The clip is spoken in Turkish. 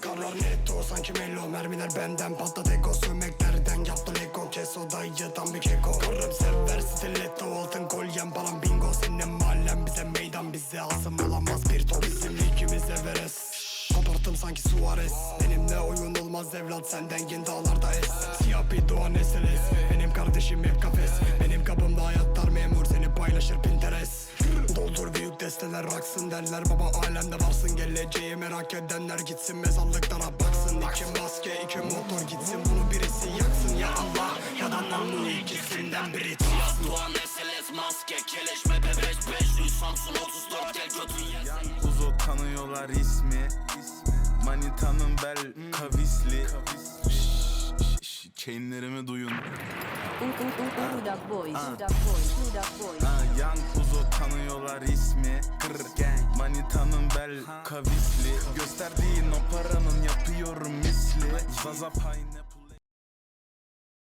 Karlar netto sanki mello Mermiler benden patladı. Ego Sövmeklerden yaptı lego Kes o dayı tam bir keko. Karım sever stiletto Altın kolyem falan. Bingo Senin mahallen bize meydan Bizi alsın olamaz bir top Bizim ligimiz Everest. Koparttım sanki Suarez. Benimle oyun olmaz evlat Senden dağlarda es. Siyah Desteler aksın derler Baba alemde varsın geleceği merak edenler Gitsin mezarlıklara baksın İki maske iki motor gitsin Bunu birisi yaksın ya Allah Ya da namlu ikisinden biri Yaz Doğan SLS maske Keleşme bebeş 500 Samsun 34 gel götün yesin Uzo tanıyorlar ismi Manitanın bel kavisli Chainlerimi duyun Udak Boys, Udak Boys, Udak Boys. ha, Young Uzo tanıyorlar ismi Kır Manitanın bel kavisli. Gösterdiğin o paranın yapıyorum misli. Zaza Pineapple